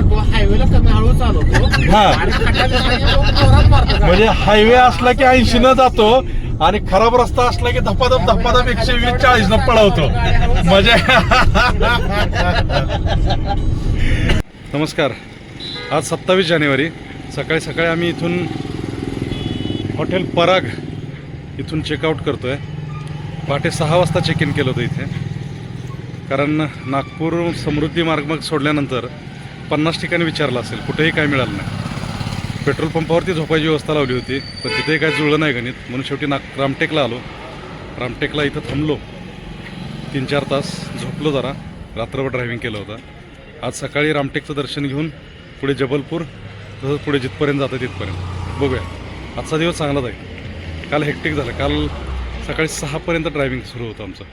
करतो हायवेला कमी हळू चालवतो. हा. आणि खड्ड्यात असताना तो जोरात मारतो गाडी. म्हणजे हायवे असला की ऐंशी न जातो आणि खराब रस्ता असला की धपाधप धपाधप एकशे वीस चाळीस न पळवतो. म्हणजे नमस्कार. आज सत्तावीस जानेवारी. सकाळी सकाळी आम्ही इथून हॉटेल पराग इथून चेकआउट करतोय. पहाटे सहा वाजता चेक इन केलं होतं इथे. कारण नागपूर समृद्धी मार्ग मग सोडल्यानंतर पन्नास ठिकाणी विचारलं असेल कुठेही काय मिळालं नाही. पेट्रोल पंपावरती झोपायची व्यवस्था लावली होती पण तिथेही काय जुळलं नाही गणित. म्हणून शेवटी नाग रामटेकला आलो. रामटेकला इथं थांबलो. तीन चार तास झोपलो जरा. रात्रभर ड्रायव्हिंग केलं होतं. आज सकाळी रामटेकचं दर्शन घेऊन पुढे जबलपूर तसंच पुढे जिथपर्यंत जातं तिथपर्यंत. बघूया. आजचा दिवस चांगला जाईल काल हेक्टिक झालं. काल सकाळी सहापर्यंत ड्रायव्हिंग सुरू होतं आमचं.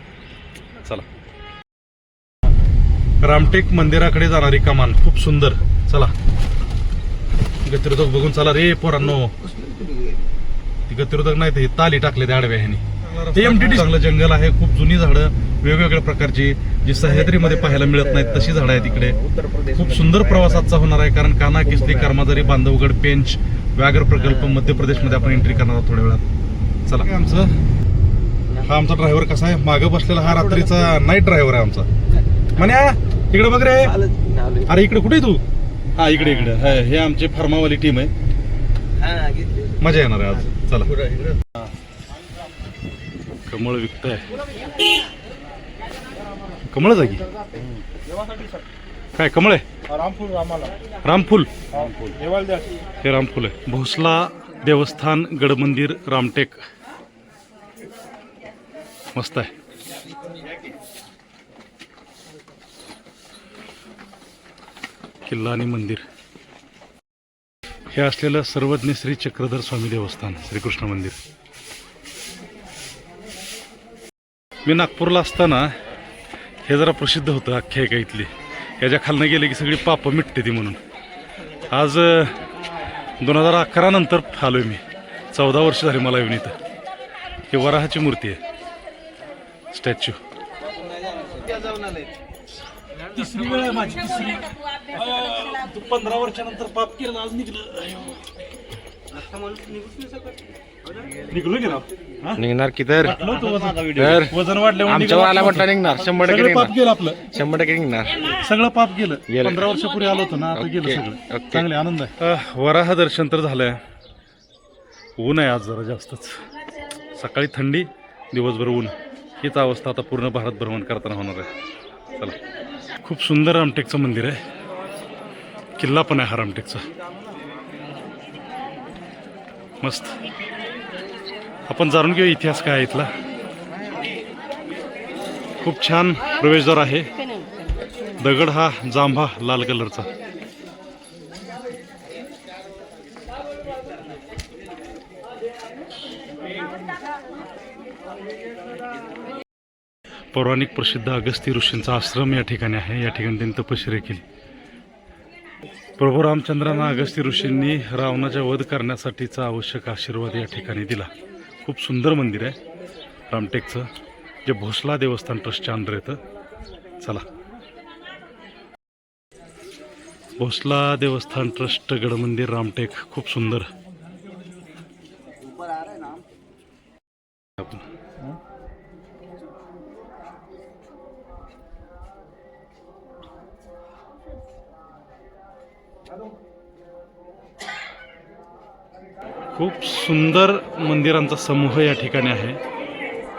रामटेक मंदिराकडे जाणारी कमान. खूप सुंदर. चला. गतिरोधक बघून चला रे पोरांनो. ती गतिरोधक नाही ते ताली टाकले त्या आडव्या ह्यानी. ते एमटीटी चांगलं जंगल आहे. खूप जुनी झाडं वेगवेगळ्या प्रकारची जी सह्याद्रीमध्ये पाहायला मिळत नाहीत तशी झाडं आहेत तिकडे खूप सुंदर प्रवास आजचा होणार आहे कारण काना किसली कर्माझारी बांधवगड पेंच व्याघ्र प्रकल्प मध्य प्रदेशमध्ये आपण एंट्री करणार आहोत थोड्या वेळात. चला. आमचं? हा आमचा ड्रायव्हर कसा आहे? मागं बसलेला हा रात्रीचा नाईट ड्रायव्हर आहे आमचा. म्हण्या इकडे बघ रे. अरे इकडे कुठे आहे तू? हा इकडे इकडे. हा, हे आमची फार्मावाली टीम आहे. मजा येणार आहे आज. चला. कमळ विकताय. कमळ जागी काय कमळ आहे? रामपूर रामाला. रामफुल. देवाला हे रामफुल आहे. भोसला देवस्थान गडमंदिर रामटेक. मस्त आहे. किल्ला आणि मंदिर. हे असलेलं सर्वज्ञ श्री चक्रधर स्वामी देवस्थान श्रीकृष्ण मंदिर. मी नागपूरला असताना हे जरा प्रसिद्ध होतं आख्यायिका इथली. याच्या खालनं गेले की सगळी पापं मिटते ती म्हणून. आज दोन हजार अकरा नंतर आलोय मी. चौदा वर्ष झाली मला येऊन इथं. ही वराहाची मूर्ती आहे. स्टॅच्यू. तिसरी वेळ आहे माझी तिसरी तू पंधरा वर्षानंतर पाप केलं आज निघलं? निघणार की तर. वजन. तर. वजन वाढल्यामुळे आमच्या निघलं वाला म्हटलं निघणार. शंभर टक्के सगळं पाप निघणार. गेलं आपलं. शंभर टक्के निघणार. सगळं पाप गेलं. गेलं. पंधरा वर्षापूर्वी आलो होतो ना आता गेलं ओके, सगळं. ओके. चांगले आनंद आहे. वराह दर्शन तर झालंय. ऊन आहे आज जरा जास्तच. सकाळी थंडी दिवसभर ऊन. हीच अवस्था आता पूर्ण भारत भ्रमण करताना होणार आहे. चला. खूप सुंदर रामटेकचं मंदिर आहे. किल्ला पण आहे हा रामटेकचा. मस्त. आपण जाणून घेऊ इतिहास काय आहे इथला. खूप छान प्रवेशद्वार आहे. दगड हा जांभा लाल कलरचा. पौराणिक प्रसिद्ध अगस्ती ऋषींचा आश्रम या ठिकाणी आहे. या ठिकाणी त्यांनी तपश्चर्या केली. प्रभू रामचंद्रांना अगस्ती ऋषींनी रावणाचा वध करण्यासाठीचा आवश्यक आशीर्वाद या ठिकाणी दिला. खूप सुंदर मंदिर आहे. रामटेकचं. जे भोसला देवस्थान ट्रस्टच्या अंडर येतं. चला. भोसला देवस्थान ट्रस्ट गडमंदिर रामटेक. खूप सुंदर. खूप सुंदर मंदिरांचा समूह या ठिकाणी आहे.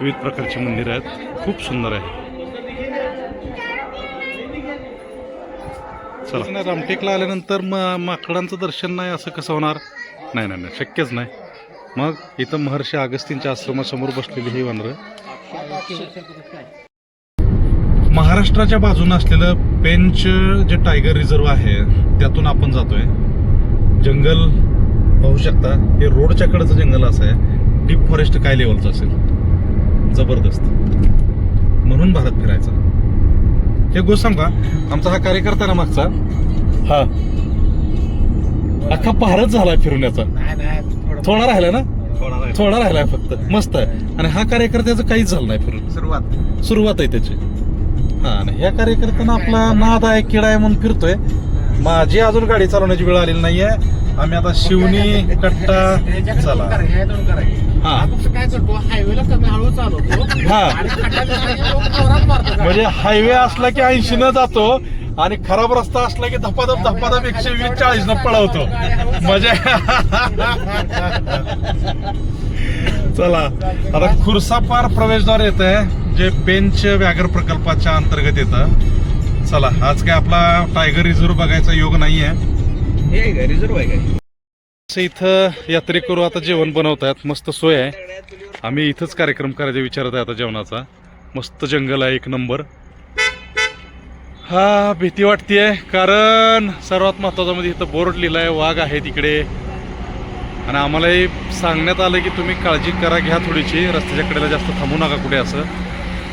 विविध प्रकारची मंदिरं आहेत. खूप सुंदर आहे. चला. रामटेकला आल्यानंतर मग माकडांचं दर्शन नाही असं कसं होणार? नाही नाही नाही. शक्यच नाही. मग इथं महर्षी अगस्तींच्या आश्रमासमोर बसलेली ही वानरं. महाराष्ट्राच्या बाजूने असलेलं पेंच जे टायगर रिझर्व आहे त्यातून आपण जातोय. जंगल पाहू शकता हे रोडच्या कडेचं जंगल असं आहे. डीप फॉरेस्ट काय लेवलचं असेल? जबरदस्त. म्हणून भारत फिरायचा. हे गोष्ट सांग आमचा हा कार्यकर्ता ना मागचा. हा. अख्खा भारत झालाय फिरून याचा नाही नाही थोडा राहिला ना? थोडा राहिलाय फक्त. मस्त आहे. आणि हा कार्यकर्त्याचं काहीच झालं नाही फिरून. सुरुवात. सुरुवात आहे त्याची. हा आणि ह्या कार्यकर्त्यांना आपला नाद आहे किडा आहे म्हणून फिरतोय. माझी अजून गाडी चालवण्याची वेळ आलेली नाहीये. आम्ही आता शिवनी कट्टा चला हा. हा हा. म्हणजे हायवे असला की ऐंशी न जातो आणि खराब रस्ता असला की धपाधप धपाधप एकशे वीस चाळीस न पळवतो. म्हणजे चला. आता खुरसापार प्रवेशद्वार येत आहे जे पेंच व्याघ्र प्रकल्पाच्या अंतर्गत येतं. चला आज काय आपला टायगर रिझर्व बघायचा योग असं इथं यात्रेकरू आता जेवण बनवत आहेत मस्त सोय आहे. आम्ही इथंच कार्यक्रम करायचा विचारत आहे आता जेवणाचा. मस्त जंगल आहे एक नंबर. हा भीती वाटतीये कारण सर्वात महत्वाचं म्हणजे इथं बोर्ड लिहिलाय वाघ आहे तिकडे आणि आम्हालाही सांगण्यात आलं की तुम्ही काळजी करा घ्या थोडीशी. रस्त्याच्या कडेला जास्त थांबू नका कुठे असं.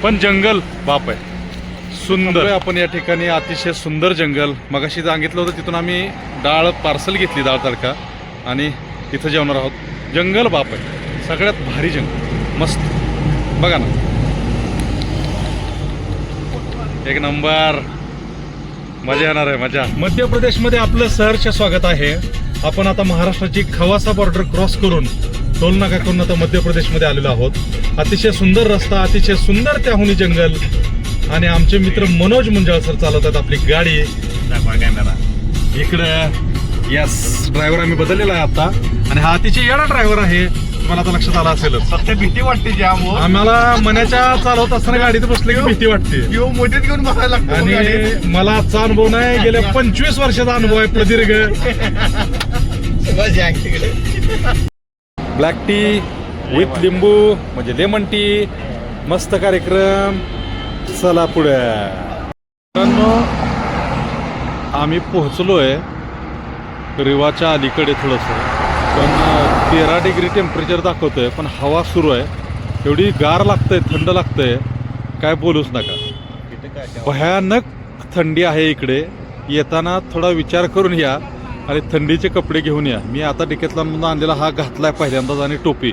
पण जंगल बाप आहे. सुंदर. आपण या ठिकाणी अतिशय सुंदर जंगल. मगाशी सांगितलं होतं तिथून आम्ही डाळ पार्सल घेतली डाळ तडका. आणि इथं जेवणार आहोत. जंगल बाप आहे. सगळ्यात भारी जंगल. मस्त. बघा ना. एक नंबर. मजा येणार आहे मजा. मध्य प्रदेशमध्ये आपलं सहर्ष स्वागत आहे. आपण आता महाराष्ट्राची खवासा बॉर्डर क्रॉस करून टोल नाका करून आता मध्य प्रदेशमध्ये आलेलो आहोत. अतिशय सुंदर रस्ता अतिशय सुंदर त्याहुनी जंगल. आणि आमचे मित्र मनोज मुंजाळ सर चालवतात आपली गाडी. इकडे यस ड्रायव्हर आम्ही बदललेला आहे आता. आणि हा अतिशय येडा ड्रायव्हर आहे. तुम्हाला आता लक्षात आला असेलच. सध्या भीती वाटते जाम हो. आम्हाला मनाच्या चालवत असताना गाडीत बसले की भीती वाटते. किंवा मोठीत घेऊन बसायला लागतो. आणि मला आजचा अनुभव नाही गेल्या पंचवीस वर्षाचा अनुभव आहे प्रदीर्घ. ब्लॅक टी विथ लिंबू म्हणजे लेमन टी मस्त कार्यक्रम. चला पुढे. मित्रांनो आम्ही पोहोचलोय रिवाच्या अलीकडे थोडंसं. पण तेरा डिग्री टेम्परेचर दाखवतोय पण हवा सुरू आहे. एवढी गार लागतंय थंड लागतंय. काय बोलूच नका. भयानक थंडी आहे इकडे. येताना थोडा विचार करून या आणि थंडीचे कपडे घेऊन या. मी आता डिकेतलामधून आणलेला हा घातलाय पहिल्यांदाच आणि टोपी.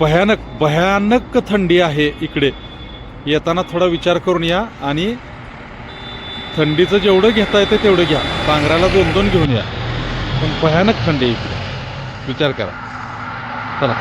भयानक भयानक थंडी आहे इकडे. येताना थोडा विचार करून या आणि थंडीचं जेवढं घेता येतं तेवढं घ्या. पांघराला दोन दोन घेऊन या. पण भयानक थंडी आहे इकडे. विचार करा. चला.